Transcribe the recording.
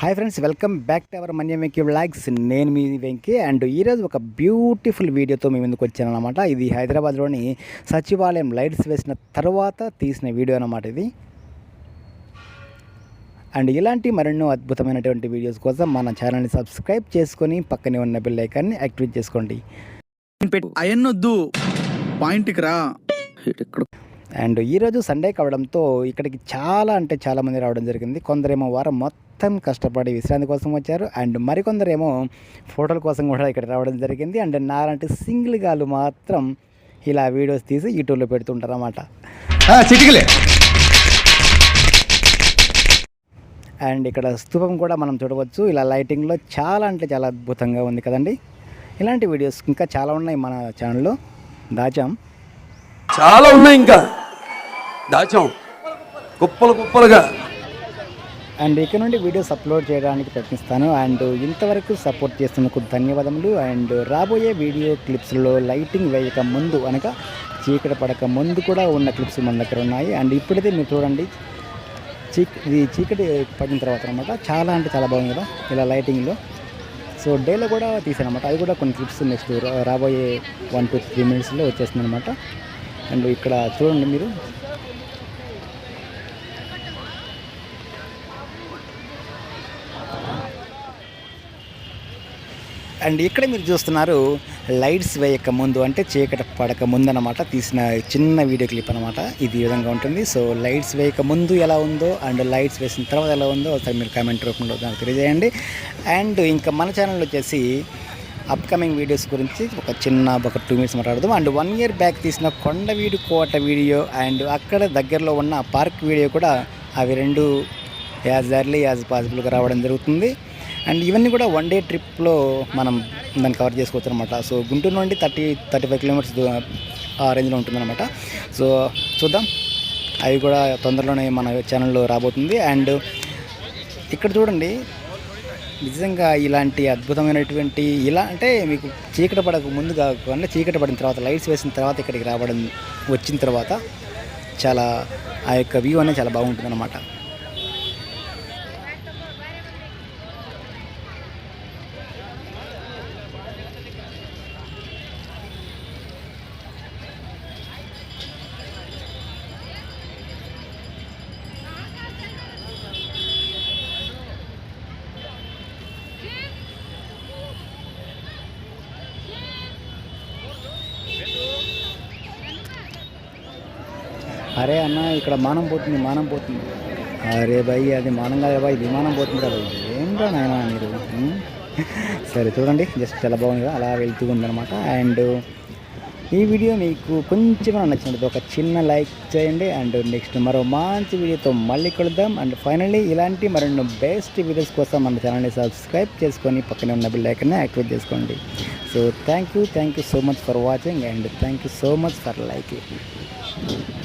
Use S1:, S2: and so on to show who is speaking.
S1: hi friends welcome back to our Manya Venky vlogs నేను మీ Venky and ఈరోజు ఒక బ్యూటిఫుల్ వీడియోతో మేము ఎందుకు వచ్చాను అనమాట ఇది హైదరాబాద్లోని సచివాలయం లైట్స్ వేసిన తర్వాత తీసిన వీడియో అనమాట ఇది అండ్ ఇలాంటి మరెన్నో అద్భుతమైనటువంటి వీడియోస్ కోసం మన ఛానల్ని సబ్స్క్రైబ్ చేసుకొని పక్కనే ఉన్న బిల్ ఐకాన్ని యాక్టివేట్ చేసుకోండి అయన్నొద్దు పాయింట్కి రా అండ్ ఈరోజు సండే కావడంతో ఇక్కడికి చాలా అంటే చాలామంది రావడం జరిగింది కొందరేమో వారం మొత్తం కష్టపడి విశ్రాంతి కోసం వచ్చారు అండ్ మరికొందరేమో ఫోటోల కోసం కూడా ఇక్కడ రావడం జరిగింది అండ్ నాలాంటి సింగిల్ గాలు మాత్రం ఇలా వీడియోస్ తీసి యూట్యూబ్లో పెడుతుంటారు అన్నమాట అండ్ ఇక్కడ స్తూపం కూడా మనం చూడవచ్చు ఇలా లైటింగ్లో చాలా అంటే చాలా అద్భుతంగా ఉంది కదండి ఇలాంటి వీడియోస్ ఇంకా చాలా ఉన్నాయి మన ఛానల్లో దాచాం చాలా ఉన్నాయి ఇంకా దాచాం కుప్పలు గొప్పలుగా అండ్ ఇక్కడ నుండి వీడియోస్ అప్లోడ్ చేయడానికి ప్రయత్నిస్తాను అండ్ ఇంతవరకు సపోర్ట్ చేస్తున్నందుకు ధన్యవాదములు అండ్ రాబోయే వీడియో క్లిప్స్లో లైటింగ్ వేయక ముందు అనగా చీకటి పడక ముందు కూడా ఉన్న క్లిప్స్ మన దగ్గర ఉన్నాయి అండ్ ఇప్పుడైతే మీరు చూడండి చీక్ ఇది చీకటి పడిన తర్వాత అనమాట చాలా అంటే చాలా బాగుంది కదా ఇలా లైటింగ్లో సో డేలో కూడా తీసానమాట అది కూడా కొన్ని క్లిప్స్ నెక్స్ట్ రాబోయే వన్ టూ త్రీ మినిట్స్లో వచ్చేస్తుంది అనమాట అండ్ ఇక్కడ చూడండి మీరు అండ్ ఇక్కడ మీరు చూస్తున్నారు లైట్స్ వేయక ముందు అంటే చీకట పడక ముందు అనమాట తీసిన చిన్న వీడియో క్లిప్ అనమాట ఇది విధంగా ఉంటుంది సో లైట్స్ వేయక ముందు ఎలా ఉందో అండ్ లైట్స్ వేసిన తర్వాత ఎలా ఉందో ఒకసారి మీరు కామెంట్ రూపంలో దానికి తెలియజేయండి అండ్ ఇంకా మన ఛానల్ వచ్చేసి అప్కమింగ్ వీడియోస్ గురించి ఒక చిన్న ఒక టూ మినిట్స్ మాట్లాడదాం అండ్ వన్ ఇయర్ బ్యాక్ తీసిన కొండవీడు కోట వీడియో అండ్ అక్కడ దగ్గరలో ఉన్న పార్క్ వీడియో కూడా అవి రెండు యాజ్ ఎర్లీ యాజ్ పాసిబుల్గా రావడం జరుగుతుంది అండ్ ఇవన్నీ కూడా వన్ డే ట్రిప్లో మనం దాన్ని కవర్ చేసుకోవచ్చు అనమాట సో గుంటూరు నుండి థర్టీ థర్టీ ఫైవ్ కిలోమీటర్స్ ఆ రేంజ్లో ఉంటుందన్నమాట సో చూద్దాం అవి కూడా తొందరలోనే మన ఛానల్లో రాబోతుంది అండ్ ఇక్కడ చూడండి నిజంగా ఇలాంటి అద్భుతమైనటువంటి ఇలా అంటే మీకు చీకట పడక ముందు కాకుండా చీకట పడిన తర్వాత లైట్స్ వేసిన తర్వాత ఇక్కడికి రావడం వచ్చిన తర్వాత చాలా ఆ యొక్క వ్యూ అనేది చాలా బాగుంటుంది అన్నమాట అరే అన్న ఇక్కడ మానం పోతుంది మానం పోతుంది అరే భయ్ అది మానం కాదు భయ్ విమానం పోతుంది కదా ఏంటో నాయన మీరు సరే చూడండి జస్ట్ చాలా బాగుంది కదా అలా వెళ్తూ ఉందనమాట అండ్ ఈ వీడియో మీకు కొంచెం నచ్చినట్టు ఒక చిన్న లైక్ చేయండి అండ్ నెక్స్ట్ మరో మంచి వీడియోతో మళ్ళీ కలుద్దాం అండ్ ఫైనల్లీ ఇలాంటి మరెన్నో బెస్ట్ వీడియోస్ కోసం మన ఛానల్ని సబ్స్క్రైబ్ చేసుకొని పక్కనే ఉన్న బిల్ ఐకన్ యాక్టివేట్ చేసుకోండి so thank you thank you so much for watching and thank you so much for liking